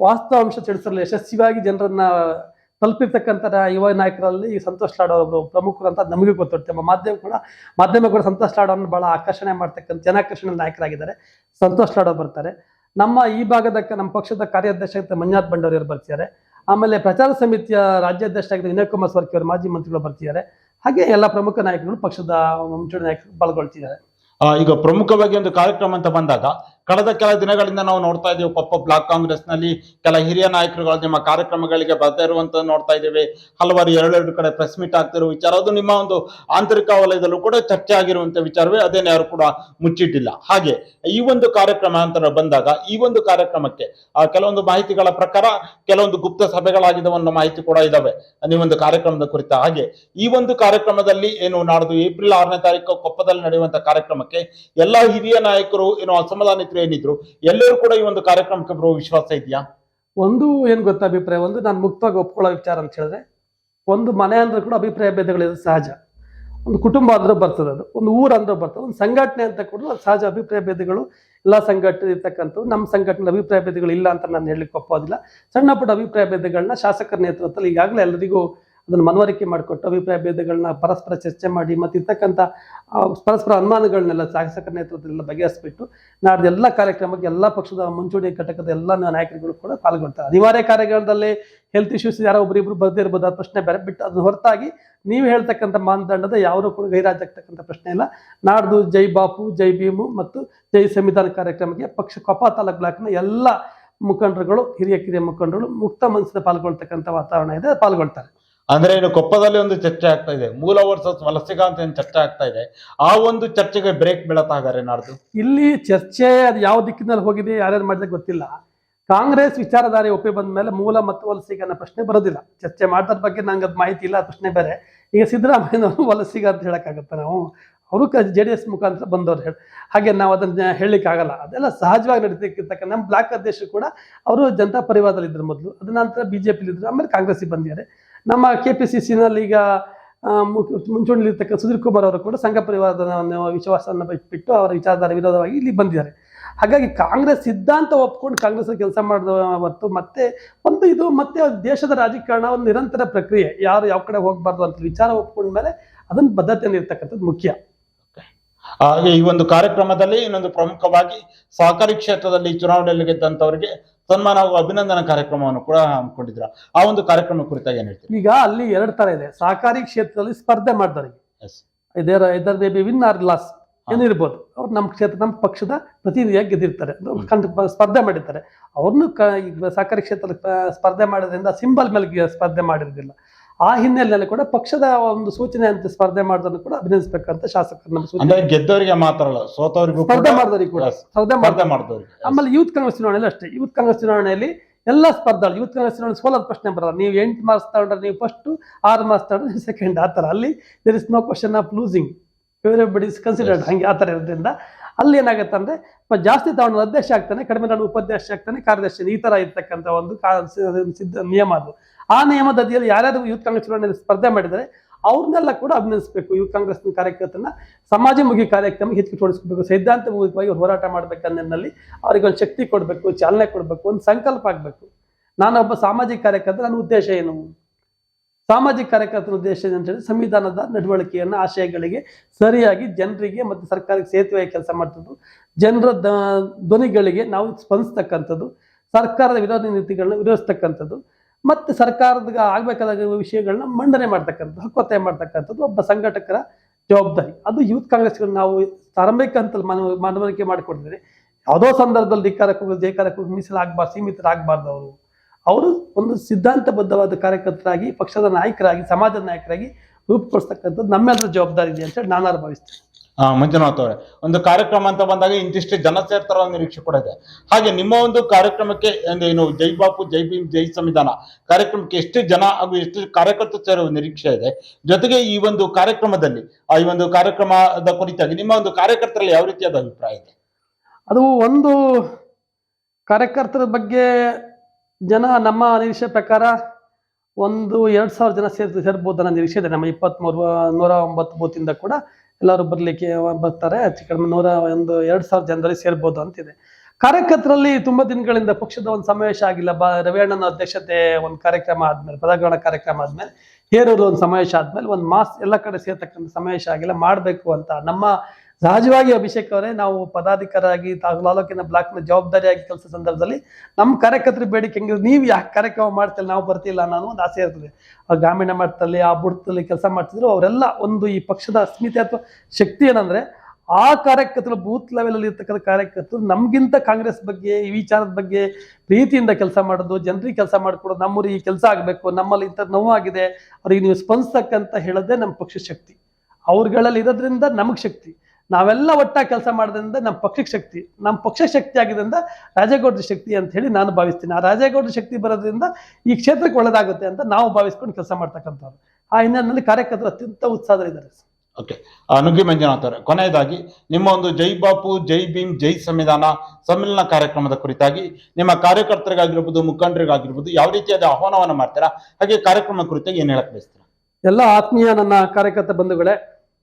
ವಾಸ್ತವಾಂಶ ತಿಳಿಸಲು ಯಶಸ್ವಿಯಾಗಿ ಜನರನ್ನ ತಲುಪಿರ್ತಕ್ಕಂಥ ಯುವ ನಾಯಕರಲ್ಲಿ ಸಂತೋಷ್ ಲಾಡ್ ಅವರು ಪ್ರಮುಖರು ಅಂತ ನಮಗೆ ಗೊತ್ತಿರುತ್ತೆ ನಮ್ಮ ಮಾಧ್ಯಮ ಕೂಡ ಮಾಧ್ಯಮ ಕೂಡ ಸಂತೋಷ್ ಲಾಡ್ ಅವ್ರನ್ನ ಬಹಳ ಆಕರ್ಷಣೆ ಮಾಡ್ತಕ್ಕಂಥ ಜನಾಕರ್ಷಣೆ ನಾಯಕರಾಗಿದ್ದಾರೆ. ಸಂತೋಷ್ ಲಾಡ್ ಬರ್ತಾರೆ. ನಮ್ಮ ಈ ಭಾಗದ ನಮ್ಮ ಪಕ್ಷದ ಕಾರ್ಯಾಧ್ಯಕ್ಷ ಮಂಜುನಾಥ್ ಅವರು ಬರ್ತಿದ್ದಾರೆ. ಆಮೇಲೆ ಪ್ರಚಾರ ಸಮಿತಿಯ ರಾಜ್ಯಾಧ್ಯಕ್ಷ ಆಗಿದ್ದ ವಿನಯ್ ಕುಮಾರ್ ಸ್ವರ್ಕಿ ಅವರು ಮಾಜಿ ಮಂತ್ರಿಗಳು ಬರ್ತಿದ್ದಾರೆ. ಹಾಗೆ ಎಲ್ಲ ಪ್ರಮುಖ ನಾಯಕರು ಪಕ್ಷದ ಮುಂಚೂಣಿ ನಾಯಕರು ಪಾಲ್ಗೊಳ್ತಿದ್ದಾರೆ. ಈಗ ಪ್ರಮುಖವಾಗಿ ಒಂದು ಕಾರ್ಯಕ್ರಮ ಅಂತ ಬಂದಾಗ ಕಳೆದ ಕೆಲ ದಿನಗಳಿಂದ ನಾವು ನೋಡ್ತಾ ಇದ್ದೀವಿ ಕೊಪ್ಪ ಬ್ಲಾಕ್ ಕಾಂಗ್ರೆಸ್ನಲ್ಲಿ ಕೆಲ ಹಿರಿಯ ನಾಯಕರುಗಳು ನಿಮ್ಮ ಕಾರ್ಯಕ್ರಮಗಳಿಗೆ ಬರ್ತಾ ಇರುವಂತ ನೋಡ್ತಾ ಇದ್ದೇವೆ. ಹಲವಾರು ಎರಡೆರಡು ಕಡೆ ಪ್ರೆಸ್ ಮೀಟ್ ಆಗ್ತಿರೋ ವಿಚಾರ. ಅದು ನಿಮ್ಮ ಒಂದು ಆಂತರಿಕ ವಲಯದಲ್ಲೂ ಕೂಡ ಚರ್ಚೆ ಆಗಿರುವಂತ ವಿಚಾರವೇ. ಅದೇನು ಯಾರು ಕೂಡ ಮುಚ್ಚಿಟ್ಟಿಲ್ಲ. ಹಾಗೆ ಈ ಒಂದು ಕಾರ್ಯಕ್ರಮ ಅಂತ ಬಂದಾಗ ಈ ಒಂದು ಕಾರ್ಯಕ್ರಮಕ್ಕೆ ಕೆಲವೊಂದು ಮಾಹಿತಿಗಳ ಪ್ರಕಾರ ಕೆಲವೊಂದು ಗುಪ್ತ ಸಭೆಗಳಾಗಿದ್ದ ಒಂದು ಮಾಹಿತಿ ಕೂಡ ಇದಾವೆ. ನೀವೊಂದು ಕಾರ್ಯಕ್ರಮದ ಕುರಿತ. ಹಾಗೆ ಈ ಒಂದು ಕಾರ್ಯಕ್ರಮದಲ್ಲಿ ಏನು ನಾಡ್ದು ಏಪ್ರಿಲ್ ಆರನೇ ತಾರೀಕು ಕೊಪ್ಪದಲ್ಲಿ ನಡೆಯುವಂತಹ ಕಾರ್ಯಕ್ರಮಕ್ಕೆ ಎಲ್ಲಾ ಹಿರಿಯ ನಾಯಕರು ಏನು ಏನಿದ್ರು ಎಲ್ಲರೂ ಕೂಡ ಈ ಒಂದು ಕಾರ್ಯಕ್ರಮಕ್ಕೆ ಬರುವ ವಿಶ್ವಾಸ ಇದೆಯಾ? ಒಂದು ಏನ್ ಗೊತ್ತಾ ಅಭಿಪ್ರಾಯ? ಒಂದು ನಾನು ಮುಕ್ತವಾಗಿ ಒಪ್ಕೊಳ್ಳೋ ವಿಚಾರ ಅಂತ ಹೇಳಿದ್ರೆ, ಒಂದು ಮನೆ ಅಂದ್ರೆ ಕೂಡ ಅಭಿಪ್ರಾಯ ಭೇದಗಳಿರೋದು ಸಹಜ. ಒಂದು ಕುಟುಂಬ ಅಂದ್ರೆ ಬರ್ತದೆ ಅದು. ಒಂದು ಊರು ಅಂದ್ರೆ ಬರ್ತದೆ. ಒಂದು ಸಂಘಟನೆ ಅಂತ ಕೂಡ ಸಹಜ ಅಭಿಪ್ರಾಯ ಭೇದಗಳು. ಎಲ್ಲ ಸಂಘಟನೆ ಇರ್ತಕ್ಕಂಥ ನಮ್ಮ ಸಂಘಟನೆ ಅಭಿಪ್ರಾಯ ಭೇದಗಳು ಇಲ್ಲ ಅಂತ ನಾನು ಹೇಳಲಿಕ್ಕೆ ಒಪ್ಪೋದಿಲ್ಲ. ಸಣ್ಣ ಪುಟ್ಟ ಅಭಿಪ್ರಾಯ ಭೇದಗಳನ್ನ ಶಾಸಕರ ನೇತೃತ್ವದಲ್ಲಿ ಈಗಾಗಲೇ ಎಲ್ಲರಿಗೂ ಅದನ್ನು ಮನವರಿಕೆ ಮಾಡಿಕೊಟ್ಟು ಅಭಿಪ್ರಾಯ ಭೇದಗಳನ್ನ ಪರಸ್ಪರ ಚರ್ಚೆ ಮಾಡಿ ಮತ್ತು ಇರ್ತಕ್ಕಂಥ ಪರಸ್ಪರ ಅನುಮಾನಗಳನ್ನೆಲ್ಲ ಶಾಸಕರ ನೇತೃತ್ವದಲ್ಲ ಬಗೆಹರಿಸ್ಬಿಟ್ಟು ನಾಡ್ದು ಎಲ್ಲ ಕಾರ್ಯಕ್ರಮಕ್ಕೆ ಎಲ್ಲ ಪಕ್ಷದ ಮುಂಚೂಣಿ ಘಟಕದ ಎಲ್ಲ ನಾಯಕರುಗಳು ಕೂಡ ಪಾಲ್ಗೊಳ್ತಾರೆ. ಅನಿವಾರ್ಯ ಕಾರ್ಯಗಳಲ್ಲಿ ಹೆಲ್ತ್ ಇಶ್ಯೂಸ್ ಯಾರೋ ಒಬ್ಬರಿಬ್ರು ಬರ್ದೇ ಇರ್ಬೋದು ಅದು ಪ್ರಶ್ನೆ ಬೇರೆ, ಬಿಟ್ಟು ಅದನ್ನು ಹೊರತಾಗಿ ನೀವು ಹೇಳ್ತಕ್ಕಂಥ ಮಾನದಂಡದ ಯಾರೂ ಕೂಡ ಗೈರಾಜಾಗ್ತಕ್ಕಂಥ ಪ್ರಶ್ನೆ ಇಲ್ಲ. ನಾಡ್ದು ಜೈ ಬಾಪು, ಜೈ ಭೀಮು ಮತ್ತು ಜೈ ಸಂವಿಧಾನ ಕಾರ್ಯಕ್ರಮಕ್ಕೆ ಪಕ್ಷ ಕೊಪ್ಪ ಬ್ಲಾಕ್ನ ಎಲ್ಲ ಮುಖಂಡರುಗಳು, ಹಿರಿಯ ಕಿರಿಯ ಮುಖಂಡರು ಮುಕ್ತ ಮನಸ್ಸಿನ ಪಾಲ್ಗೊಳ್ತಕ್ಕಂಥ ವಾತಾವರಣ ಇದೆ, ಪಾಲ್ಗೊಳ್ತಾರೆ. ಅಂದ್ರೆ ಏನು ಕೊಪ್ಪದಲ್ಲಿ ಒಂದು ಚರ್ಚೆ ಆಗ್ತಾ ಇದೆ. ಮೂಲ ವರ್ಸಸ್ ವಲಸಿಗ ಅಂತ ಏನು ಚರ್ಚೆ ಆಗ್ತಾ ಇದೆ. ಆ ಒಂದು ಚರ್ಚೆಗೆ ಬ್ರೇಕ್ ಬೀಳತ್ತಾಗಾರೆ ನಾಡ್ದು? ಇಲ್ಲಿ ಚರ್ಚೆ ಅದು ಯಾವ ದಿಕ್ಕಿನಲ್ಲಿ ಹೋಗಿದೆ, ಯಾರ್ಯಾರು ಮಾಡಿದ್ರೆ ಗೊತ್ತಿಲ್ಲ. ಕಾಂಗ್ರೆಸ್ ವಿಚಾರಧಾರೆ ಒಪ್ಪಿ ಬಂದ ಮೇಲೆ ಮೂಲ ಮತ್ತು ವಲಸಿಗ ಪ್ರಶ್ನೆ ಬರೋದಿಲ್ಲ. ಚರ್ಚೆ ಮಾಡ್ತಾರ ಬಗ್ಗೆ ನಂಗೆ ಅದು ಮಾಹಿತಿ ಇಲ್ಲ ಪ್ರಶ್ನೆ ಬೇರೆ. ಈಗ ಸಿದ್ದರಾಮಯ್ಯನವರು ವಲಸಿಗ ಅಂತ ಹೇಳಕ್ಕಾಗತ್ತ ನಾವು? ಅವರು ಜೆ ಡಿ ಎಸ್ ಮುಖಾಂತರ ಬಂದವರು ಹೇಳಿ. ಹಾಗೆ ನಾವು ಅದನ್ನ ಹೇಳಲಿಕ್ಕೆ ಆಗಲ್ಲ ಅದೆಲ್ಲ ಸಹಜವಾಗಿ ನಡೀತಿರ್ತಕ್ಕ ನಮ್ಮ ಬ್ಲಾಕ್ ಅಧ್ಯಕ್ಷರು ಕೂಡ ಅವರು ಜನತಾ ಪರಿವಾರದಲ್ಲಿ ಇದ್ರು ಮೊದಲು. ಅದ ನಂತರ ಬಿ ಜೆ ಪಿಲಿದ್ರು ಆಮೇಲೆ ಕಾಂಗ್ರೆಸ್ಸಿಗೆ ಬಂದಿದ್ದಾರೆ. ನಮ್ಮ ಕೆ ಪಿ ಸಿ ಸಿನಲ್ಲಿ ಈಗ ಮುಂಚೂಣಿಲಿರ್ತಕ್ಕಂಥ ಸುಧೀರ್ ಕುಮಾರ್ ಅವರು ಕೂಡ ಸಂಘ ಪರಿವಾರದ ವಿಶ್ವಾಸವನ್ನು ಬಿಟ್ಟು ಅವರ ವಿಚಾರಧಾರ ವಿರೋಧವಾಗಿ ಇಲ್ಲಿ ಬಂದಿದ್ದಾರೆ. ಹಾಗಾಗಿ ಕಾಂಗ್ರೆಸ್ ಸಿದ್ಧಾಂತ ಒಪ್ಕೊಂಡು ಕಾಂಗ್ರೆಸ್ ಕೆಲಸ ಮಾಡಿದ ಹೊತ್ತು ಮತ್ತೆ ಒಂದು ಇದು ಮತ್ತೆ ದೇಶದ ರಾಜಕಾರಣ ಒಂದು ನಿರಂತರ ಪ್ರಕ್ರಿಯೆ, ಯಾರು ಯಾವ ಕಡೆ ಹೋಗಬಾರ್ದು ಅಂತ ವಿಚಾರ ಒಪ್ಕೊಂಡ್ಮೇಲೆ ಅದನ್ನ ಬದ್ಧತೆಯನ್ನು ಇರ್ತಕ್ಕಂಥದ್ದು ಮುಖ್ಯ. ಹಾಗೆ ಈ ಒಂದು ಕಾರ್ಯಕ್ರಮದಲ್ಲಿ ಇನ್ನೊಂದು ಪ್ರಮುಖವಾಗಿ ಸಹಕಾರಿ ಕ್ಷೇತ್ರದಲ್ಲಿ ಚುನಾವಣೆಯಲ್ಲಿ ಗೆದ್ದಂತವರಿಗೆ ಸನ್ಮಾನ ಹಾಗೂ ಅಭಿನಂದನಾ ಕಾರ್ಯಕ್ರಮವನ್ನು ಕೂಡ ಹಮ್ಮಿಕೊಂಡಿದ್ರ ಆ ಒಂದು ಕಾರ್ಯಕ್ರಮ ಕುರಿತಾಗಿ ಏನ್ ಹೇಳ್ತೀವಿ ಈಗ ಅಲ್ಲಿ ಎರಡು ತರ ಇದೆ. ಸಹಕಾರಿ ಕ್ಷೇತ್ರದಲ್ಲಿ ಸ್ಪರ್ಧೆ Yes. ಇದರ ಇದರ್ ಬಿ ವಿನ್ ಆರ್ ಲಾಸ್ ಏನಿರ್ಬೋದು ಅವ್ರು ನಮ್ಮ ಕ್ಷೇತ್ರ ನಮ್ಮ ಪಕ್ಷದ ಪ್ರತಿನಿಧಿಯಾಗಿ ಗೆದ್ದಿರ್ತಾರೆ. ಸ್ಪರ್ಧೆ ಮಾಡಿರ್ತಾರೆ. ಅವ್ರನ್ನು ಕ ಈಗ ಸಹಕಾರಿ ಕ್ಷೇತ್ರದಲ್ಲಿ ಸ್ಪರ್ಧೆ ಮಾಡೋದ್ರಿಂದ ಸಿಂಬಲ್ ಮೇಲೆ ಸ್ಪರ್ಧೆ ಮಾಡಿರೋದಿಲ್ಲ. ಆ ಹಿನ್ನೆಲೆಯಲ್ಲಿ ಕೂಡ ಪಕ್ಷದ ಒಂದು ಸೂಚನೆ ಅಂತ ಸ್ಪರ್ಧೆ ಮಾಡೋದನ್ನು ಕೂಡ ಅಭಿನಂದಿಸಬೇಕಂತ ಶಾಸಕರು ನಮ್ಮ ಸೂಚನೆ. ಗೆದ್ದವರಿಗೆ ಮಾತ್ರ ಅಲ್ಲ ಸೋತವರಿಗೂ ಕೂಡ ಸ್ಪರ್ಧೆ ಮಾಡಿದವರಿಗೆ ಕೂಡ. ಸ್ಪರ್ಧೆ ಮಾಡಿದವರಿಗೆ ಆಮೇಲೆ ಯೂತ್ ಕಾಂಗ್ರೆಸ್ ಚುನಾವಣೆಯಲ್ಲಿ ಅಷ್ಟೇ. ಯೂತ್ ಕಾಂಗ್ರೆಸ್ ಚುನಾವಣೆಯಲ್ಲಿ ಎಲ್ಲ ಸ್ಪರ್ಧಾಳು ಯೂತ್ ಕಾಂಗ್ರೆಸ್ ಚುನಾವಣೆ ಸೋಲದ ಪ್ರಶ್ನೆ ಬರಲ್ಲ. ನೀವು ಎಂಟು ಮಾರ್ಕ್ಸ್ ತಗೊಂಡ್ರೆ ನೀವು ಫಸ್ಟ್ ಆರು ಮಾರ್ಕ್ಸ್ ತಗೊಂಡ್ರೆ ನೀವು ಸೆಕೆಂಡ್ ಆ ಥರ. ಅಲ್ಲಿ there is no question of losing everybody is considered. ಹಂಗೆ ಆ ಥರ ಇರೋದ್ರಿಂದ ಅಲ್ಲಿ ಏನಾಗುತ್ತೆ ಅಂದ್ರೆ ಜಾಸ್ತಿ ತಗೊಂಡು ಅಧ್ಯಕ್ಷ ಆಗ್ತಾನೆ ಕಡಿಮೆ ತಗೊಂಡು ಉಪಾಧ್ಯಕ್ಷ ಆಗ್ತಾನೆ ಕಾರ್ಯದರ್ಶಿ ಈ ತರ ಇರ್ತಕ್ಕಂಥ ಒಂದು ಕಾ- ಸಿದ್ಧ ನಿಯಮ ಅದು. ಆ ನಿಯಮದ ಅಡಿಯಲ್ಲಿ ಯಾರ್ಯಾರು ಯೂತ್ ಕಾಂಗ್ರೆಸ್ ಚುನಾವಣೆಯಲ್ಲಿ ಸ್ಪರ್ಧೆ ಮಾಡಿದರೆ ಅವ್ರನ್ನೆಲ್ಲ ಕೂಡ ಅಭಿನಂದಿಸಬೇಕು. ಯೂತ್ ಕಾಂಗ್ರೆಸ್ ಕಾರ್ಯಕರ್ತನ ಸಮಾಜಮುಖಿ ಕಾರ್ಯಕ್ರಮ ಹೆಚ್ಚು ತೊಡಗಿಸ್ಬೇಕು ಸೈದ್ಧಾಂತಮೂಲಕವಾಗಿ ಅವ್ರು ಹೋರಾಟ ಮಾಡಬೇಕನ್ನಲ್ಲಿ ಅವ್ರಿಗೆ ಶಕ್ತಿ ಕೊಡಬೇಕು, ಚಾಲನೆ ಕೊಡಬೇಕು, ಒಂದು ಸಂಕಲ್ಪ ಆಗಬೇಕು. ನಾನೊಬ್ಬ ಸಾಮಾಜಿಕ ಕಾರ್ಯಕರ್ತ, ನನ್ನ ಉದ್ದೇಶ ಏನು? ಸಾಮಾಜಿಕ ಕಾರ್ಯಕರ್ತರ ಉದ್ದೇಶ ಅಂತ ಹೇಳಿ ಸಂವಿಧಾನದ ನಡವಳಿಕೆಯನ್ನು, ಆಶಯಗಳಿಗೆ ಸರಿಯಾಗಿ ಜನರಿಗೆ ಮತ್ತು ಸರ್ಕಾರಕ್ಕೆ ಸೇತುವೆಯಾಗಿ ಕೆಲಸ ಮಾಡ್ತದ್ದು, ಜನರ ಧ್ವನಿಗಳಿಗೆ ನಾವು ಸ್ಪಂದಿಸ್ತಕ್ಕಂಥದ್ದು, ಸರ್ಕಾರದ ವಿರೋಧಿ ನೀತಿಗಳನ್ನ ವಿರೋಧಿಸ್ತಕ್ಕಂಥದ್ದು ಮತ್ತು ಸರ್ಕಾರದ ಆಗಬೇಕಾದ ವಿಷಯಗಳನ್ನ ಮಂಡನೆ ಮಾಡ್ತಕ್ಕಂಥದ್ದು, ಹಕ್ಕೊತ್ತಾಯ ಮಾಡ್ತಕ್ಕಂಥದ್ದು ಒಬ್ಬ ಸಂಘಟಕರ ಜವಾಬ್ದಾರಿ. ಅದು ಯೂತ್ ಕಾಂಗ್ರೆಸ್ಗಳು ನಾವು ಆರಂಭಿಕ ಹಂತದಲ್ಲಿ ಮನ ಮನವರಿಕೆ ಮಾಡಿಕೊಡ್ತಾರೆ ಯಾವುದೋ ಸಂದರ್ಭದಲ್ಲಿ ಧಿಕ್ಕಾರಕ್ಕೂ ಹೋಗಿ ಮೀಸಲಾಗಬಾರ್ದು, ಸೀಮಿತರಾಗಬಾರ್ದು ಅವರು. ಅವರು ಒಂದು ಸಿದ್ಧಾಂತಬದ್ಧವಾದ ಕಾರ್ಯಕರ್ತರಾಗಿ, ಪಕ್ಷದ ನಾಯಕರಾಗಿ, ಸಮಾಜದ ನಾಯಕರಾಗಿ ರೂಪುಗೊಳಿಸ್ತಕ್ಕಂಥದ್ದು ನಮ್ಮೆಲ್ಲರ ಜವಾಬ್ದಾರಿ ಇದೆ ಅಂತ ನಾನು ಭಾವಿಸ್ತೇನೆ. ಆ, ಮಂಜುನಾಥ್ ಅವರೇ. ಒಂದು ಕಾರ್ಯಕ್ರಮ ಅಂತ ಬಂದಾಗ ಇಂತಿಷ್ಟು ಜನ ಸೇರ್ತಾರ ನಿರೀಕ್ಷೆ ಕೂಡ ಇದೆ. ಹಾಗೆ ನಿಮ್ಮ ಒಂದು ಕಾರ್ಯಕ್ರಮಕ್ಕೆ ಏನು, ಜೈ ಬಾಪು, ಜೈ ಭೀಮ್, ಜೈ ಸಂವಿಧಾನ ಕಾರ್ಯಕ್ರಮಕ್ಕೆ ಎಷ್ಟು ಜನ ಹಾಗೂ ಎಷ್ಟು ಕಾರ್ಯಕರ್ತರು ಸೇರುವ ನಿರೀಕ್ಷೆ ಇದೆ. ಜೊತೆಗೆ ಈ ಒಂದು ಕಾರ್ಯಕ್ರಮದಲ್ಲಿ, ಆ ಈ ಒಂದು ಕಾರ್ಯಕ್ರಮದ ಕುರಿತಾಗಿ ನಿಮ್ಮ ಒಂದು ಕಾರ್ಯಕರ್ತರಲ್ಲಿ ಯಾವ ರೀತಿಯಾದ ಅಭಿಪ್ರಾಯ ಇದೆ? ಅದು ಒಂದು ಕಾರ್ಯಕರ್ತರ ಬಗ್ಗೆ ಜನ ನಮ್ಮ ನಿರೀಕ್ಷೆ ಪ್ರಕಾರ ಒಂದು ಎರಡು ಸಾವಿರ ಜನ ಸೇರ್ ಸೇರ್ಬೋದು ಅನ್ನೋ ನಿರೀಕ್ಷೆ ಇದೆ. ನಮ್ಮ ಇಪ್ಪತ್ತ್ಮೂರು ನೂರ ಒಂಬತ್ತು ಬೂತಿಂದ ಕೂಡ ಎಲ್ಲರೂ ಬರಲಿಕ್ಕೆ ಬರ್ತಾರೆ. ಹೆಚ್ಚು ನೂರ ಒಂದು ಎರಡು ಸಾವಿರ ಜನರಲ್ಲಿ ಸೇರ್ಬೋದು ಅಂತಿದೆ. ಕಾರ್ಯಕರ್ತರಲ್ಲಿ ತುಂಬಾ ದಿನಗಳಿಂದ ಪಕ್ಷದ ಒಂದು ಸಮಾವೇಶ ಆಗಿಲ್ಲ. ಬ ರವಿಯಣ್ಣನ ಅಧ್ಯಕ್ಷತೆ ಒಂದು ಕಾರ್ಯಕ್ರಮ ಆದ್ಮೇಲೆ ಪದಗ್ರಹಣ ಕಾರ್ಯಕ್ರಮ ಆದ್ಮೇಲೆ, ಹೇರೂರು ಒಂದು ಸಮಾವೇಶ ಆದ್ಮೇಲೆ, ಒಂದು ಮಾಸ್ ಎಲ್ಲ ಕಡೆ ಸೇರ್ತಕ್ಕಂಥ ಸಮಾವೇಶ ಆಗಿಲ್ಲ. ಮಾಡಬೇಕು ಅಂತ ನಮ್ಮ ಸಹಜವಾಗಿ ಅಭಿಷೇಕ್ ಅವರೇ ನಾವು ಪದಾಧಿಕಾರಿಯಾಗಿ ತಾಲೂಕಿನ ಬ್ಲಾಕ್ನ ಜವಾಬ್ದಾರಿಯಾಗಿ ಕೆಲಸ ಸಂದರ್ಭದಲ್ಲಿ ನಮ್ಮ ಕಾರ್ಯಕರ್ತರ ಬೇಡಿಕೆ ಹೆಂಗಿದ್ರು ನೀವು ಯಾಕೆ ಕಾರ್ಯಕ್ರಮ ಮಾಡ್ತಿಲ್ಲ, ನಾವು ಬರ್ತಿಲ್ಲ ಅನ್ನೋ ಒಂದು ಆಸೆ ಇರ್ತದೆ. ಆ ಗ್ರಾಮೀಣ ಮಟ್ಟದಲ್ಲಿ, ಆ ಬುಡದಲ್ಲಿ ಕೆಲಸ ಮಾಡ್ತಿದ್ರು, ಅವರೆಲ್ಲ ಒಂದು ಈ ಪಕ್ಷದ ಅಸ್ಮಿತೆ ಅಥವಾ ಶಕ್ತಿ ಏನಂದ್ರೆ ಆ ಕಾರ್ಯಕರ್ತರು ಬೂತ್ ಲೆವೆಲ್ ಅಲ್ಲಿ ಇರ್ತಕ್ಕಂಥ ಕಾರ್ಯಕರ್ತರು ನಮಗಿಂತ ಕಾಂಗ್ರೆಸ್ ಬಗ್ಗೆ, ಈ ವಿಚಾರದ ಬಗ್ಗೆ ಪ್ರೀತಿಯಿಂದ ಕೆಲಸ ಮಾಡೋದು, ಜನರಿಗೆ ಕೆಲಸ ಮಾಡಿಕೊಡೋದು, ನಮ್ಮೂರಿಗೆ ಈ ಕೆಲಸ ಆಗಬೇಕು, ನಮ್ಮಲ್ಲಿ ಇಂಥ ನೋವಾಗಿದೆ ಅವ್ರಿಗೆ ನೀವು ಸ್ಪಂದಿಸ್ತಕ್ಕಂತ ಹೇಳೋದೇ ನಮ್ಮ ಪಕ್ಷ ಶಕ್ತಿ. ಅವ್ರುಗಳಲ್ಲಿ ಇರೋದ್ರಿಂದ ನಮಗೆ ಶಕ್ತಿ. ನಾವೆಲ್ಲ ಒಟ್ಟಾಗಿ ಕೆಲಸ ಮಾಡೋದ್ರಿಂದ ನಮ್ಮ ಪಕ್ಷಕ್ಕೆ ಶಕ್ತಿ ನಮ್ಮ ಪಕ್ಷ ಶಕ್ತಿ ಆಗಿದ್ದರಿಂದ ರಾಜೇಗೌಡರ ಶಕ್ತಿ ಅಂತ ಹೇಳಿ ನಾನು ಭಾವಿಸ್ತೀನಿ. ಆ ರಾಜೇಗೌಡರ ಶಕ್ತಿ ಬರೋದ್ರಿಂದ ಈ ಕ್ಷೇತ್ರಕ್ಕೆ ಒಳ್ಳೇದಾಗುತ್ತೆ ಅಂತ ನಾವು ಭಾವಿಸ್ಕೊಂಡು ಕೆಲಸ ಮಾಡ್ತಕ್ಕಂಥವ್ರು. ಆ ಹಿನ್ನೆಲೆಯಲ್ಲಿ ಕಾರ್ಯಕರ್ತರು ಅತ್ಯಂತ ಉತ್ಸಾಹದಲ್ಲಿದ್ದಾರೆ ಓಕೆ. ನುಗ್ಗಿ ಮಂಜುನಾಥ್ ಅವರೇ ಕೊನೆಯದಾಗಿ ನಿಮ್ಮ ಒಂದು ಜೈ ಬಾಪು ಜೈ ಭೀಮ್ ಜೈ ಸಂವಿಧಾನ ಸಮ್ಮೇಳನ ಕಾರ್ಯಕ್ರಮದ ಕುರಿತಾಗಿ ನಿಮ್ಮ ಕಾರ್ಯಕರ್ತರಿಗಾಗಿರ್ಬೋದು ಮುಖಂಡರಿಗಾಗಿರ್ಬೋದು ಯಾವ ರೀತಿಯಾದ ಆಹ್ವಾನವನ್ನು ಮಾಡ್ತೀರಾ? ಹಾಗೆ ಕಾರ್ಯಕ್ರಮ ಕುರಿತಾಗಿ ಏನು ಹೇಳಕ್ ಬಯಸ್ತೀರಾ? ಎಲ್ಲ ಆತ್ಮೀಯ ನನ್ನ ಕಾರ್ಯಕರ್ತ ಬಂಧುಗಳೇ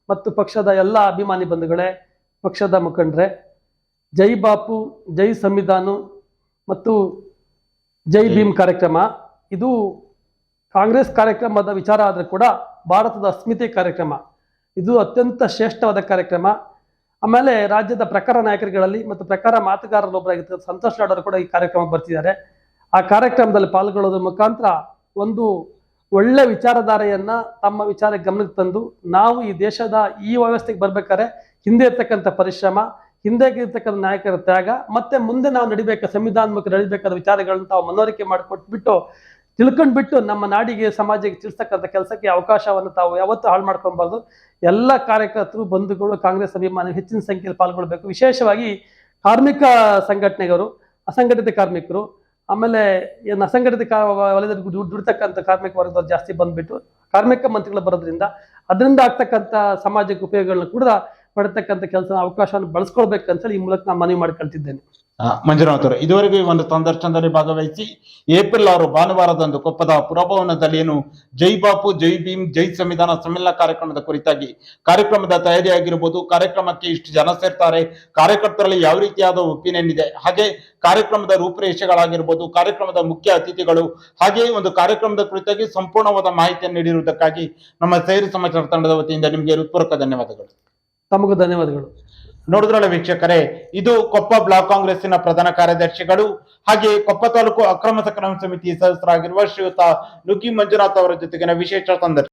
ಮತ್ತು ಪಕ್ಷದ ಎಲ್ಲ ಅಭಿಮಾನಿ ಬಂಧುಗಳೇ, ಪಕ್ಷದ ಮುಖಂಡರೇ, ಜೈ ಬಾಪು, ಜೈ ಸಂವಿಧಾನ ಮತ್ತು ಜೈ ಭೀಮ್ ಕಾರ್ಯಕ್ರಮ. ಇದು ಕಾಂಗ್ರೆಸ್ ಕಾರ್ಯಕ್ರಮದ ವಿಚಾರ ಆದರೆ ಕೂಡ ಭಾರತದ ಅಸ್ಮಿತೆ ಕಾರ್ಯಕ್ರಮ. ಇದು ಅತ್ಯಂತ ಶ್ರೇಷ್ಠವಾದ ಕಾರ್ಯಕ್ರಮ. ಆಮೇಲೆ ರಾಜ್ಯದ ಪ್ರಕಾರ ನಾಯಕರುಗಳಲ್ಲಿ ಮತ್ತು ಪ್ರಕಾರ ಮಾತುಗಾರರೊಬ್ಬರಾಗಿರ್ತದೆ ಸಂತೋಷ್ ಅವರು ಕೂಡ ಈ ಕಾರ್ಯಕ್ರಮಕ್ಕೆ ಬರ್ತಿದ್ದಾರೆ. ಆ ಕಾರ್ಯಕ್ರಮದಲ್ಲಿ ಪಾಲ್ಗೊಳ್ಳೋದ್ರ ಮುಖಾಂತರ ಒಂದು ಒಳ್ಳೆ ವಿಚಾರಧಾರೆಯನ್ನ ತಮ್ಮ ವಿಚಾರ ಗಮನಕ್ಕೆ ತಂದು ನಾವು ಈ ದೇಶದ ಈ ವ್ಯವಸ್ಥೆಗೆ ಬರ್ಬೇಕಾದ್ರೆ ಹಿಂದೆ ಇರ್ತಕ್ಕಂಥ ಪರಿಶ್ರಮ, ಹಿಂದೆ ಇರ್ತಕ್ಕಂಥ ನಾಯಕರ ತ್ಯಾಗ, ಮತ್ತೆ ಮುಂದೆ ನಾವು ನಡಿಬೇಕ ಸಂವಿಧಾನಮುಖ ನಡಿಬೇಕಾದ ವಿಚಾರಗಳನ್ನ ತಾವು ಮನವರಿಕೆ ಮಾಡಿಕೊಟ್ಬಿಟ್ಟು, ತಿಳ್ಕೊಂಡ್ಬಿಟ್ಟು ನಮ್ಮ ನಾಡಿಗೆ, ಸಮಾಜಕ್ಕೆ ತಿಳಿಸ್ತಕ್ಕಂಥ ಕೆಲಸಕ್ಕೆ ಅವಕಾಶವನ್ನು ತಾವು ಯಾವತ್ತೂ ಹಾಳು ಮಾಡ್ಕೊಬಾರ್ದು ಎಲ್ಲ ಕಾರ್ಯಕರ್ತರು, ಬಂಧುಗಳು, ಕಾಂಗ್ರೆಸ್ ಅಭಿಮಾನಿ ಹೆಚ್ಚಿನ ಸಂಖ್ಯೆಯಲ್ಲಿ ಪಾಲ್ಗೊಳ್ಬೇಕು. ವಿಶೇಷವಾಗಿ ಕಾರ್ಮಿಕ ಸಂಘಟನೆಗಳು ಅಸಂಘಟಿತ ಕಾರ್ಮಿಕರು ಆಮೇಲೆ ಏನು ಅಸಂಘಟಿತ ಕಾ ವಲಯದಲ್ಲಿ ದುಡ್- ದುಡಿತಕ್ಕಂಥ ಕಾರ್ಮಿಕ ವರ್ಗದವ್ರು ಜಾಸ್ತಿ ಬಂದ್ಬಿಟ್ಟು ಕಾರ್ಮಿಕ ಮಂತ್ರಿಗಳು ಬರೋದ್ರಿಂದ ಅದರಿಂದ ಆಗ್ತಕ್ಕಂಥ ಸಮಾಜಕ್ಕೆ ಉಪಯೋಗಗಳನ್ನ ಕೂಡ ಪಡತಕ್ಕಂಥ ಕೆಲಸ ಅವಕಾಶವನ್ನು ಬಳಸ್ಕೊಳ್ಬೇಕಂತೇಳಿ ಈ ಮೂಲಕ ನಾನು ಮನವಿ ಮಾಡ್ಕೊಳ್ತಿದ್ದೇನೆ. ಮಂಜುನಾಥ್ ಅವರು ಇದುವರೆಗೂ ಈ ಒಂದು ಸಂದರ್ಶನದಲ್ಲಿ ಭಾಗವಹಿಸಿ ಏಪ್ರಿಲ್ ಆರು ಭಾನುವಾರದಂದು ಕೊಪ್ಪದ ಪುರಭವನದಲ್ಲಿ ಏನು ಜೈ ಬಾಪು, ಜೈ ಭೀಮ್, ಜೈ ಸಂವಿಧಾನ ಸಮ್ಮೇಳನ ಕಾರ್ಯಕ್ರಮದ ಕುರಿತಾಗಿ ಕಾರ್ಯಕ್ರಮದ ತಯಾರಿ ಆಗಿರಬಹುದು ಕಾರ್ಯಕ್ರಮಕ್ಕೆ ಇಷ್ಟು ಜನ ಸೇರ್ತಾರೆ. ಕಾರ್ಯಕರ್ತರಲ್ಲಿ ಯಾವ ರೀತಿಯಾದ ಒಪಿನಿಯನ್ ಇದೆ? ಹಾಗೆ ಕಾರ್ಯಕ್ರಮದ ರೂಪುರೇಷೆಗಳಾಗಿರ್ಬೋದು, ಕಾರ್ಯಕ್ರಮದ ಮುಖ್ಯ ಅತಿಥಿಗಳು ಹಾಗೆ ಒಂದು ಕಾರ್ಯಕ್ರಮದ ಕುರಿತಾಗಿ ಸಂಪೂರ್ಣವಾದ ಮಾಹಿತಿಯನ್ನು ನೀಡಿರುವುದಕ್ಕಾಗಿ ನಮ್ಮ ಸೇರಿ ಸಮಾಚಾರ ತಂಡದ ವತಿಯಿಂದ ನಿಮಗೆ ಹೃತ್ಪೂರ್ವಕ ಧನ್ಯವಾದಗಳು. ತಮಗೂ ಧನ್ಯವಾದಗಳು. ನೋಡಿದ್ರಲ್ಲ ವೀಕ್ಷಕರೇ, ಇದು ಕೊಪ್ಪ ಬ್ಲಾಕ್ ಕಾಂಗ್ರೆಸ್ಸಿನ ಪ್ರಧಾನ ಕಾರ್ಯದರ್ಶಿಗಳು, ಹಾಗೆ ಕೊಪ್ಪ ತಾಲೂಕು ಅಕ್ರಮ ಸಕ್ರಮ ಸಮಿತಿ ಸದಸ್ಯರಾಗಿರುವ ಶ್ರೀಯುತ ನುಗ್ಗಿ ಮಂಜುನಾಥ್ ಅವರ ಜೊತೆಗಿನ ವಿಶೇಷ ಸಂದರ್ಶನ.